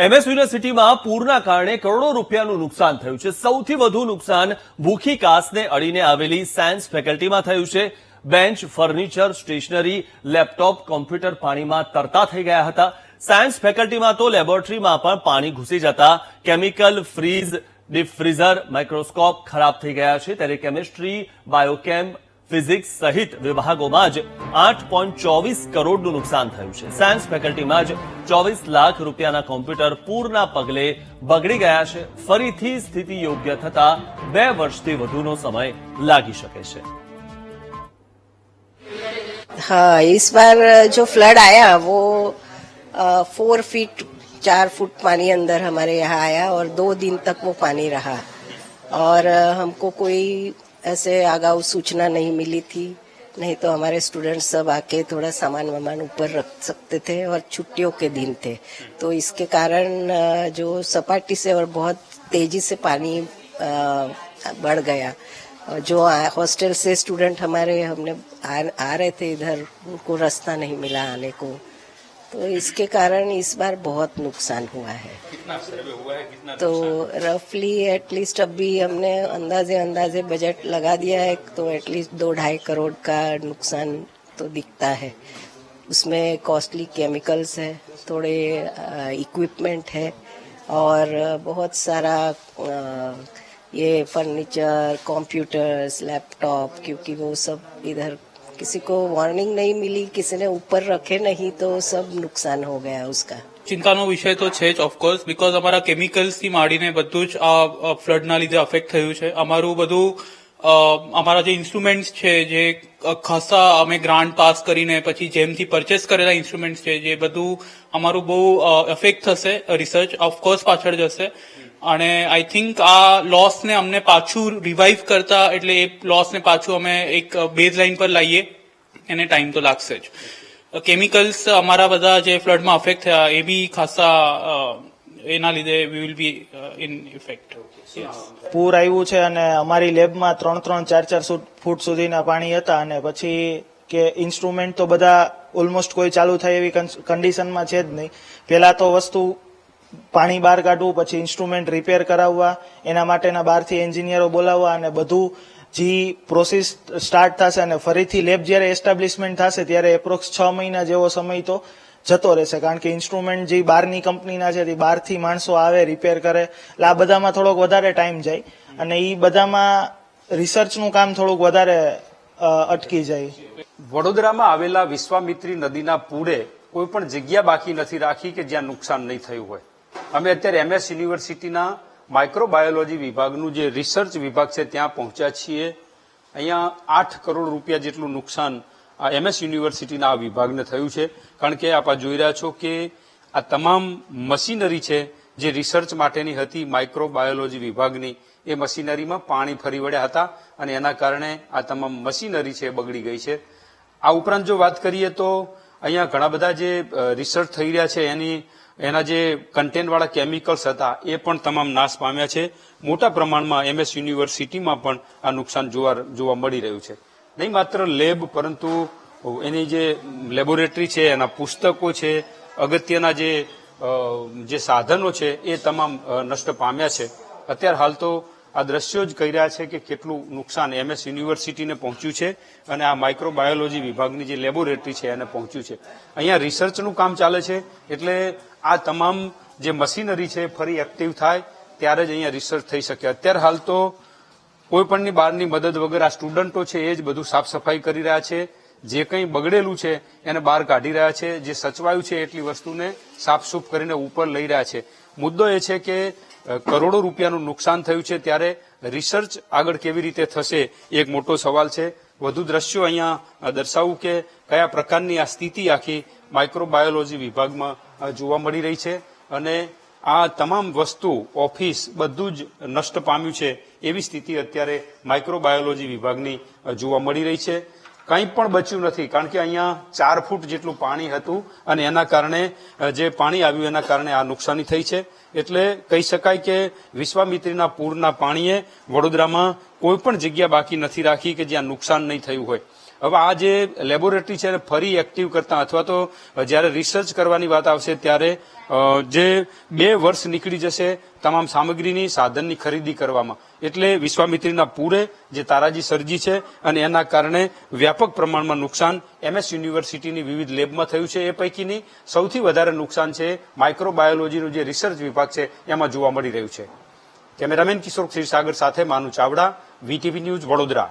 MS યુનિવર્સિટીમાં પૂરના કારણે કરોડો રૂપિયાનું નુકસાન થયું છે. સૌથી વધુ નુકસાન ભૂખી કાસને અડીને આવેલી સાયન્સ ફેકલ્ટીમાં થયું છે. Bench, furniture, stationery, laptop, computer પાણીમાં તરતા થઈ ગયા હતા. સાયન્સ ફેકલ્ટીમાં તો લેબોરેટરીમાં પણ પાણી ઘૂસી જતા. Chemical, fridge, deep freezer, microscope ખરાબ થઈ ગયા છે. ત્યારે કેમિસ્ટ્રી, બાયોકેમ ફિઝિક્સ સહિત વિભાગોમાં જ આઠ પોઈન્ટ ચોવીસ કરોડનું નુકસાન થયું છે સાયન્સ ફેકલ્ટીમાં જ ચોવીસ લાખ રૂપિયાના કોમ્પ્યુટર પૂરના પગલે બગડી ગયા છે ફરીથી સ્થિતિ યોગ્ય થતા બે વર્ષથી વધુનો સમય લાગી શકે છે हाँ इस बार जो फ्लड आया वो फोर फीट चार फुट पानी अंदर हमारे यहाँ आया और दो दिन तक वो पानी रहा और अ, हमको कोई ऐसे आगाऊ सूचना नहीं मिली थी नहीं तो हमारे स्टूडेंट सब आके थोड़ा सामान वामान ऊपर रख सकते थे और छुट्टियों के दिन थे तो इसके कारण अ, जो सपाटी से और बहुत तेजी से पानी अ, बढ़ गया और जो आ- हॉस्टल से स्टूडेंट हमारे हमने आ, आ रहे थे इधर उनको रास्ता नहीं मिला आने को तो इसके कारण इस बार बहुत नुकसान हुआ है। तो रफली एटलीस्ट अभी हमने अंदाजे अंदाजे बजट लगा दिया है तो एटलीस्ट दो ढाई करोड़ का नुकसान तो दिखता है। उसमें कॉस्टली केमिकल्स है थोड़े इक्विपमेंट है और बहुत सारा अ, ये फर्नीचर कंप्यूटर्स लैपटॉप क्योंकि वो सब इधर किसी को वार्निंग नहीं मिली किसी ने ऊपर रखे नहीं तो सब नुकसान हो गया उसका ચિંતાનો વિષય તો છે જ ઓફકોર્સ બીકોઝ અમારા કેમિકલ્સથી માંડીને બધું જ આ ફ્લડના લીધે અફેક્ટ થયું છે અમારું બધું અ, અમારા જે ઇન્સ્ટ્રુમેન્ટ્સ છે જે અ, ખાસા અમે ગ્રાન્ટ પાસ કરીને પછી જેમથી પરચેસ કરેલા ઇન્સ્ટ્રુમેન્ટ્સ છે જે બધું અમારું બહુ અફેક્ટ થશે રિસર્ચ ઓફકોર્સ પાછળ જશે અને આઈ થિંક આ લોસને અમને પાછું રિવાઇવ કરતા, એટલે એ લોસને પાછું અમે એક બેઝ લાઇન પર લાવીએ એને ટાઈમ તો લાગશે જ. કેમિકલ્સ અમારા બધા જે ફ્લડમાં અફેક્ટ થયા, એ બી ખાસા એના લીધે we will be in effect પૂર આવ્યું છે અને અમારી લેબમાં ત્રણ ત્રણ, ચાર ચાર ફૂટ સુધીના પાણી હતા અને પછી કે ઇન્સ્ટ્રુમેન્ટ તો બધા ઓલમોસ્ટ કોઈ ચાલુ થાય એવી કન્ડિશનમાં છે જ નહીં. પહેલા તો વસ્તુ પાણી બહાર કાઢવું, પછી ઇન્સ્ટ્રુમેન્ટ રિપેર કરાવવા, એના માટેના બહારથી એન્જિનિયરો બોલાવવા અને બધું જે પ્રોસેસ સ્ટાર્ટ થશે અને ફરીથી લેબ જ્યારે એસ્ટાબ્લિશમેન્ટ થશે ત્યારે એપ્રોક્સ છ મહિના જેવો સમય તો જતો રહેશે. કારણ કે ઇન્સ્ટ્રુમેન્ટ જે બહારની કંપનીના છે તે બહારથી માણસો આવે રિપેર કરે, એટલે આ બધામાં થોડોક વધારે ટાઈમ જાય અને એ બધામાં રિસર્ચનું કામ થોડુંક વધારે અટકી જાય. વડોદરામાં આવેલા વિશ્વામિત્રી નદીના પૂરે કોઈ પણ જગ્યા બાકી નથી રાખી કે જ્યાં નુકસાન નહીં થયું હોય. અમે અત્યારે એમએસ યુનિવર્સિટીના માઇક્રોબાયોલોજી વિભાગનું જે રિસર્ચ વિભાગ છે, ત્યાં પહોંચ્યા છીએ. અહીંયા આઠ કરોડ રૂપિયા જેટલું નુકસાન આ એમએસ યુનિવર્સિટીના આ વિભાગને થયું છે. કારણ કે આપ જોઈ રહ્યા છો કે આ તમામ મશીનરી છે, જે રિસર્ચ માટેની હતી માઇક્રોબાયોલોજી વિભાગની, એ મશીનરીમાં પાણી ફરી વળ્યા હતા અને એના કારણે આ તમામ મશીનરી છે બગડી ગઈ છે. આ ઉપરાંત જો વાત કરીએ તો અહીંયા ઘણા બધા જે રિસર્ચ થઈ રહ્યા છે, એની એના જે કન્ટેન્ટવાળા કેમિકલ્સ હતા, એ પણ તમામ નાશ પામ્યા છે. મોટા પ્રમાણમાં એમએસ યુનિવર્સિટીમાં પણ આ નુકસાન જોવા જોવા મળી રહ્યું છે. નહીં માત્ર લેબ પરંતુ એની જે લેબોરેટરી છે, એના પુસ્તકો છે, અગત્યના જે જે સાધનો છે, એ તમામ નષ્ટ પામ્યા છે. અત્યારે હાલ તો આ દ્રશ્યો જ કહી રહ્યા છે કે કેટલું નુકસાન એમએસ યુનિવર્સિટીને પહોંચ્યું છે અને આ માઇક્રોબાયોલોજી વિભાગની જે લેબોરેટરી છે એને પહોંચ્યું છે. અહીંયા રિસર્ચનું કામ ચાલે છે એટલે આ તમામ જે મશીનરી છે ફરી એક્ટિવ થાય ત્યારે જ અહીંયા રિસર્ચ થઈ શકે. અત્યારે હાલ તો કોઈપણની બહારની મદદ વગર આ સ્ટુડન્ટો છે એ જ બધું સાફ સફાઈ કરી રહ્યા છે. જે કંઈ બગડેલું છે એને બહાર કાઢી રહ્યા છે. જે સચવાયું છે એટલી વસ્તુને સાફસૂફ કરીને ઉપર લઈ રહ્યા છે. મુદ્દો એ છે કે કરોડો રૂપિયાનું નુકસાન થયું છે ત્યારે રિસર્ચ આગળ કેવી રીતે થશે એક મોટો સવાલ છે. વધુ દ્રશ્યો અહીંયા દર્શાવું કે કયા પ્રકારની આ સ્થિતિ આખી માઇક્રોબાયોલોજી વિભાગમાં જોવા મળી રહી છે અને આ તમામ વસ્તુ, ઓફિસ બધું જ નષ્ટ પામ્યું છે એવી સ્થિતિ અત્યારે માઇક્રોબાયોલોજી વિભાગની જોવા મળી રહી છે. કંઈ પણ બચ્યું નથી. કારણ કે અહીંયા ચાર ફૂટ જેટલું પાણી હતું અને એના કારણે જે પાણી આવ્યું એના કારણે આ નુકસાની થઈ છે. એટલે કહી શકાય કે વિશ્વામિત્રીના પૂરના પાણીએ વડોદરામાં કોઈ પણ જગ્યા બાકી નથી રાખી કે જ્યાં નુકસાન નહીં થયું હોય. હવે આ જે લેબોરેટરી છે, એને ફરી એક્ટિવ કરતા અથવા તો જ્યારે રિસર્ચ કરવાની વાત આવશે ત્યારે જે બે વર્ષ નીકળી જશે તમામ સામગ્રીની સાધનની ખરીદી કરવામાં. એટલે વિશ્વામિત્રીના પૂરે જે તારાજી સર્જી છે અને એના કારણે વ્યાપક પ્રમાણમાં નુકસાન એમએસ યુનિવર્સિટીની વિવિધ લેબમાં થયું છે. એ પૈકીની સૌથી વધારે નુકસાન છે માઇક્રોબાયોલોજીનું જે રિસર્ચ વિભાગ છે, એમાં જોવા મળી રહ્યું છે. કેમેરામેન કિશોર ક્ષીરસાગર સાથે માનુ ચાવડા, વીટીવી ન્યૂઝ વડોદરા.